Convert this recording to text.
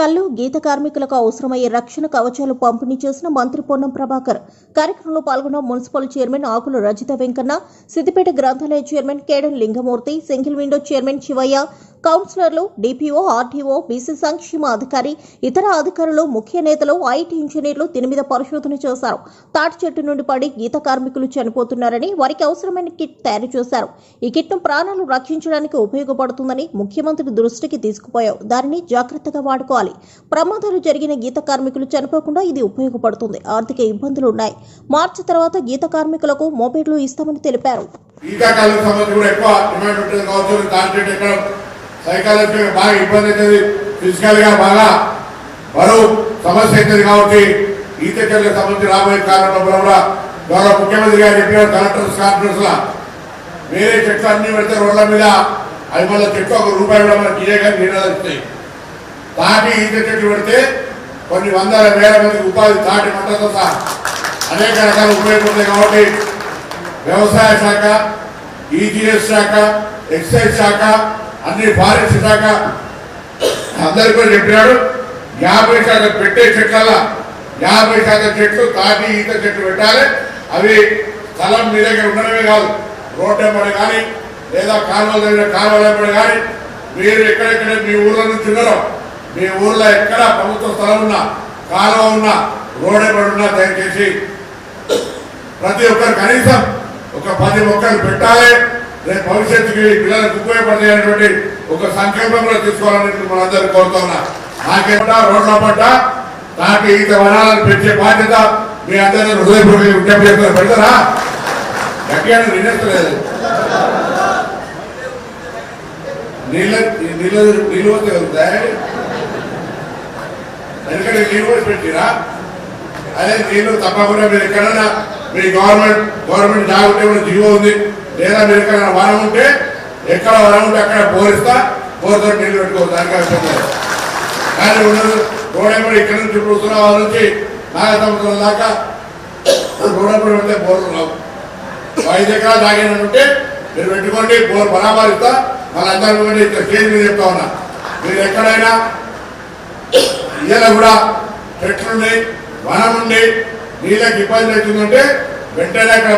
కల్లు గీత కార్మికులకు అవసరమయ్యే రక్షణ కవచాలు పంపిణీ చేసిన మంత్రి పొన్నం ప్రభాకర్. కార్యక్రమంలో పాల్గొన్న మున్సిపల్ చైర్మన్ ఆకుల రజిత వెంకన్న సిద్దిపేట గ్రంథాలయ chairman కేడన్ Lingamurthy single window chairman Shivayya కౌన్సిలర్లు డిపిఓ ఆర్టీఓ బీసీ సంక్షేమ అధికారి ఇతర అధికారులు ముఖ్య నేతలు ఐటీ ఇంజనీర్లు దీని మీద పరిశోధన చేశారు. తాటి చెట్టు నుండి పడి గీత కార్మికులు చనిపోతున్నారని వారికి అవసరమైన కిట్ తయారు చేశారు. ఈ కిట్ను ప్రాణాలు రక్షించడానికి ఉపయోగపడుతుందని ముఖ్యమంత్రి దృష్టికి తీసుకుపోయావు దానిని జాగ్రత్తగా వాడుకోవాలి. ప్రమాదాలు జరిగిన గీత కార్మికులు చనిపోకుండా ఇది ఉపయోగపడుతుంది. ఆర్థిక ఇబ్బందులు ఉన్నాయి. మార్చి తర్వాత గీత కార్మికులకు మోపేట్లు ఇస్తామని తెలిపారు. శీతాకాలం బాగా ఇబ్బంది అవుతుంది. ఫిజికల్గా బాగా బరువు సమస్య అవుతుంది కాబట్టి ఈత చెట్లకు సంబంధించి రాబోయే కారణంలో కూడా గౌరవ ముఖ్యమంత్రి గారు చెప్పిన కలెక్టర్స్ కాన్ఫరెన్స్ లా వేరే చెట్లు అన్ని పెడితే రోడ్ల మీద అది మళ్ళీ చెట్టు ఒక రూపాయి కూడా మనకి ఇయ్యగా నీడలు ఇస్తాయి. తాటి ఈత చెట్లు పెడితే కొన్ని వందల వేల మందికి ఉపాధి తాటి మంటతో సహా అనేక రకాల ఉపయోగపడతాయి కాబట్టి వ్యవసాయ శాఖ ఈజీఎస్ శాఖ ఎక్సైజ్ శాఖ అన్ని ఫారెస్ట్ శాఖ అందరికి కూడా చెప్పినాడు. యాభై శాతం పెట్టే చెట్ల యాభై శాతం చెట్లు తాటి ఈత చెట్లు పెట్టాలి. అవి స్థలం మీ దగ్గర ఉండడమే కాదు రోడ్డు వెంబడి కానీ లేదా కాలువల దగ్గర కాలువల వెంబడి కానీ మీరు ఎక్కడెక్కడ మీ ఊర్లో నుంచి ఉన్నారో మీ ఊర్లో ఎక్కడ ప్రభుత్వ స్థలం ఉన్నా కాలువ ఉన్నా రోడ్ వెంబడి ఉన్నా దయచేసి ప్రతి ఒక్కరు కనీసం ఒక పది మొక్కలు పెట్టాలి. రేపు భవిష్యత్తుకి పిల్లలకు ఉపయోగపడతాయి ఒక సంకల్పంలో తీసుకోవాలని మనందరూ కోరుతున్నా నాకేమన్నా రోడ్ల పట్ట నాకు ఈత వనాలను పెంచే బాధ్యత మీ అందరూ హృదయపూర్వక విజ్ఞప్తి పెడతారా? గట్టిగా వినేస్తలేదు. నీళ్ళ నీళ్ళ నీళ్ళు వస్తే ఎందుకంటే నీళ్ళు పోసి పెట్టిరా? అదే నీళ్ళు తప్పకుండా మీరు ఎక్కడన్నా మీ గవర్నమెంట్ గవర్నమెంట్ జాగ్రత్త జీవో ఉంది. లేదా మీరు ఎక్కడైనా వనం ఉంటే ఎక్కడ వనం ఉంటే అక్కడ బోరిస్తా బోరుతో నీళ్ళు పెట్టుకోవచ్చు. దానికి అవసరం కానీ ఉండదు గోడెంబడి ఇక్కడ నుంచి ఇప్పుడు హుజురాబాద్ నుంచి నాగసముద్రం దాకా గోడెంబడి ఉంటే బోర్లు రావు. ఐదు ఎకరాలు తాగిన మీరు పెట్టుకోండి బోర్ బరాబర్ ఇస్తా మళ్ళీ అందరూ ఇక్కడ స్టేజ్ చెప్తా ఉన్నా. మీరు ఎక్కడైనా ఇయ్యాల కూడా చెట్లుండి వనం ఉండి నీళ్ళకి ఇబ్బంది అవుతుందంటే వెంటనే అక్కడ